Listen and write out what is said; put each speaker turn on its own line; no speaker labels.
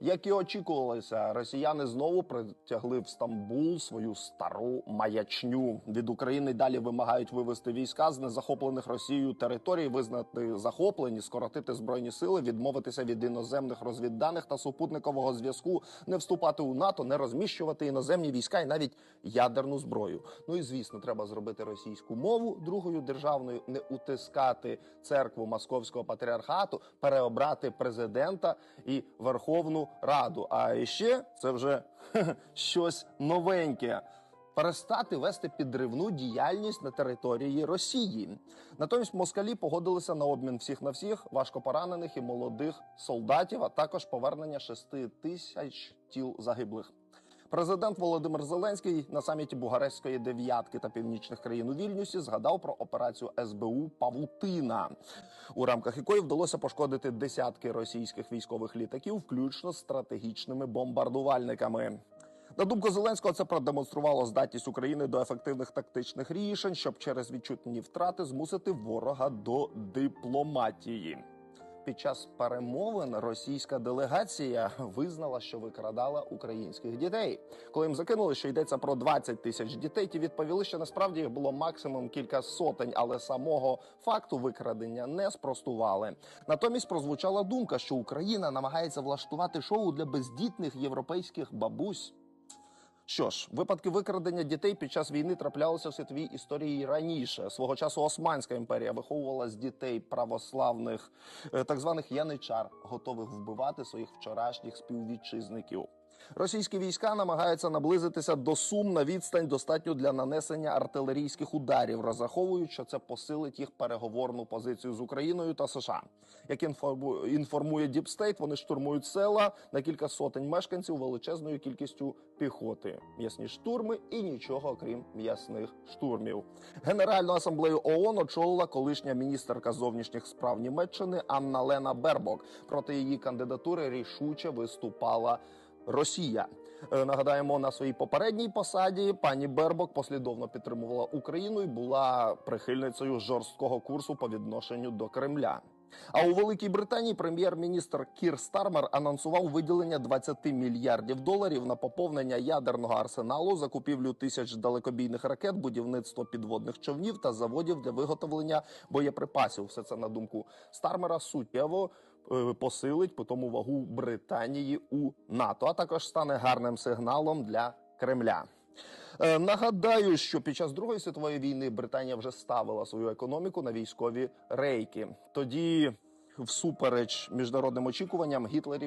Як і очікувалося, росіяни знову притягли в Стамбул свою стару маячню. Від України далі вимагають вивести війська з незахоплених Росією територій, визнати захоплені, скоротити збройні сили, відмовитися від іноземних розвідданих та супутникового зв'язку, не вступати у НАТО, не розміщувати іноземні війська і навіть ядерну зброю. Ну і звісно, треба зробити російську мову другою державною, не утискати церкву московського патріархату, переобрати президента і Верховну Раду. А ще це вже щось новеньке. Перестати вести підривну діяльність на території Росії. Натомість москалі погодилися на обмін всіх на всіх важко поранених і молодих солдатів, а також повернення шести тисяч тіл загиблих. Президент Володимир Зеленський на саміті Бугарестської дев'ятки та північних країн у Вільнюсі згадав про операцію СБУ Павутина, у рамках якої вдалося пошкодити десятки російських військових літаків, включно з стратегічними бомбардувальниками. На думку Зеленського, це продемонструвало здатність України до ефективних тактичних рішень, щоб через відчутні втрати змусити ворога до дипломатії. Під час перемовин російська делегація визнала, що викрадала українських дітей. Коли їм закинули, що йдеться про 20 тисяч дітей, ті відповіли, що насправді їх було максимум кілька сотень, але самого факту викрадення не спростували. Натомість прозвучала думка, що Україна намагається влаштувати шоу для бездітних європейських бабусь. Що ж, випадки викрадення дітей під час війни траплялися в світовій історії раніше. Свого часу Османська імперія виховувала з дітей православних е, так званих яничар, готових вбивати своїх вчорашніх співвітчизників. Російські війська намагаються наблизитися до сум на відстань достатньо для нанесення артилерійських ударів, розраховують, що це посилить їх переговорну позицію з Україною та США. Як інформу- інформує Діпстейт, вони штурмують села на кілька сотень мешканців величезною кількістю піхоти. М'ясні штурми і нічого крім м'ясних штурмів. Генеральну асамблею ООН очолила колишня міністерка зовнішніх справ Німеччини Анна Лена Бербок. Проти її кандидатури рішуче виступала. Росія Е, нагадаємо на своїй попередній посаді. Пані Бербок послідовно підтримувала Україну і була прихильницею жорсткого курсу по відношенню до Кремля. А у Великій Британії прем'єр-міністр Кір Стармер анонсував виділення 20 мільярдів доларів на поповнення ядерного арсеналу, закупівлю тисяч далекобійних ракет, будівництво підводних човнів та заводів для виготовлення боєприпасів. Все це на думку Стармера суттєво посилить тому вагу Британії у НАТО, а також стане гарним сигналом для Кремля. Е, Нагадаю, що під час Другої світової війни Британія вже ставила свою економіку на військові рейки. Тоді, всупереч міжнародним очікуванням, гітлерів